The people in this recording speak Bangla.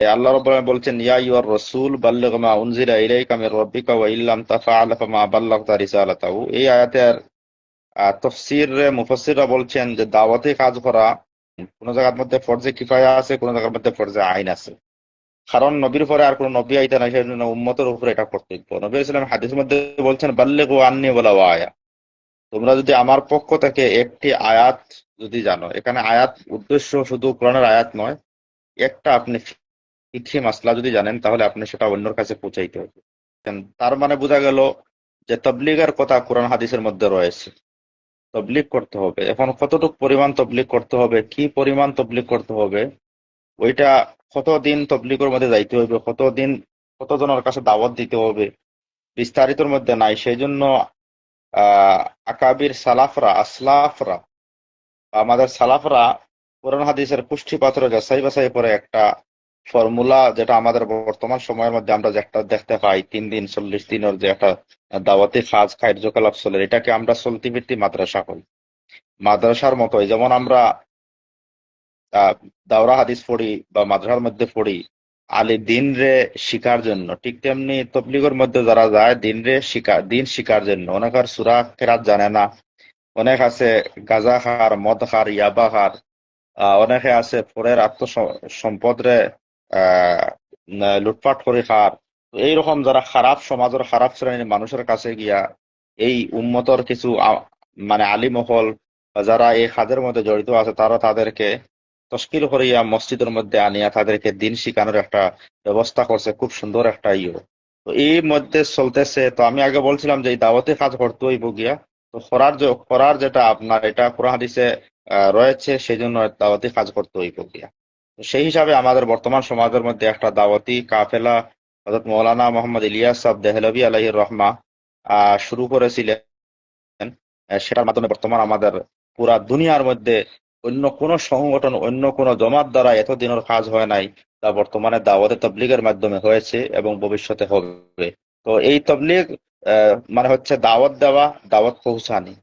আল্লাহ আলামিন বলছেন, ইয়া আইয়ুহার রাসূল, বাল্লিগ মা উনজিলা ইলাইকা মির রাব্বিকা ওয়া ইল্লাম তাফআল ফামা বাল্লাগতা রিসালাতাহু। এই আয়াতের তফসিরে মুফাসসিররা বলছেন যে, দাওয়াতে কাজ করা, কোন জায়গার মধ্যে ফরজে কিফায়া আছে, কোন জায়গার মধ্যে ফরজে আইন আছে। কারণ নবীর পরে আর কোন নবী আইতে নাই সেই জন্য উম্মতের উপরে এটা কর্তব্য নবী ইসলাম হাদিসের মধ্যে বলছেন, বাল্লিগু আন্নি বলা আয়া তোমরা যদি আমার পক্ষ থেকে একটি আয়াত যদি জানো, এখানে আয়াত উদ্দেশ্য শুধু কোরআনের আয়াত নয়, একটা আপনি ফিকহি মাসলা যদি জানেন, তাহলে আপনি সেটা অন্যর কাছে পৌঁছাইতে হবে। তার মানে বোঝা গেল যে তবলিগের কথা কোরআন হাদিসের মধ্যে রয়েছে। তবলিগ করতে হবে। এখন কতটুকু পরিমাণ তবলিগ করতে হবে, কি পরিমাণ তবলিগ করতে হবে, ওইটা কতদিন তবলিগের মধ্যে যাইতে হবে কতদিন, কতজনের কাছে দাওয়াত দিতে হবে, বিস্তারিতর মধ্যে নাই। সেই জন্য আহ, আকাবির সালাফরা, আসলাফরা আমাদের সালাফরা কোরআন হাদিসের পুষ্টি পাত্র যাচাই বাছাই করে একটা ফর্মুলা যেটা আমাদের বর্তমান সময়ের মধ্যে আমরা যে একটা দেখতে পাই, তিন দিন, চল্লিশ দিনের যে একটা দাওয়াতি কাজ, কার্যকলাপ চলে, এটাকে আমরা চলতি ভিত্তি মাদ্রাসা করি মাদ্রাসার মতোই, যেমন আমরা দাওরা হাদিস পড়ি বা মাদ্রাসার মধ্যে পড়ি, আলী দিন রে শিকার জন্য, ঠিক তেমনি তবলিগের মধ্যে যারা যায় দিন রে শিকার দিন শিকার জন্য। অনেক আর সুরা কেরাত জানে না, অনেক আছে গাজা খার, মদ খার, ইয়াবা খার অনেকে আছে পরের আত্মসম্পদ রে লুটপাট করে খার। এইরকম যারা খারাপ সমাজের খারাপ শ্রেণির মানুষের কাছে গিয়া এই উম্মতর কিছু মানে আলিমহল যারা এই কাজের মধ্যে জড়িত আছে, তারা তাদেরকে তশকিল করিয়া মসজিদের মধ্যে আনিয়া তাদেরকে দিন শিখানোর একটা ব্যবস্থা করছে, খুব সুন্দর একটা ইয়ে। তো এই মধ্যে চলতেছে, তো আমি আগে বলছিলাম যে এই দাওয়াতি কাজ করতে হইব গিয়া। তো খরার যে, করার যেটা আপনার, এটা কোরআন হাদিসে রয়েছে সেই জন্য দাওয়াতি কাজ করতে হইব গিয়া। সেই হিসাবে আমাদের বর্তমান সমাজের মধ্যে একটা দাওয়াতি কাফেলা হযরত মৌলানা মোহাম্মদ ইলিয়াস সাহেব দেহলভি আলাইহির রহমা শুরু করেছিলেন। সেটার মাধ্যমে বর্তমান আমাদের পুরা দুনিয়ার মধ্যে অন্য কোনো সংগঠন, অন্য কোনো জমাত দ্বারা এতদিনের কাজ হয় নাই তা বর্তমানে দাওয়াতে তবলিগের মাধ্যমে হয়েছে এবং ভবিষ্যতে হবে। তো এই তবলিগ মানে হচ্ছে দাওয়াত দেওয়া, দাওয়াত পৌঁছানি।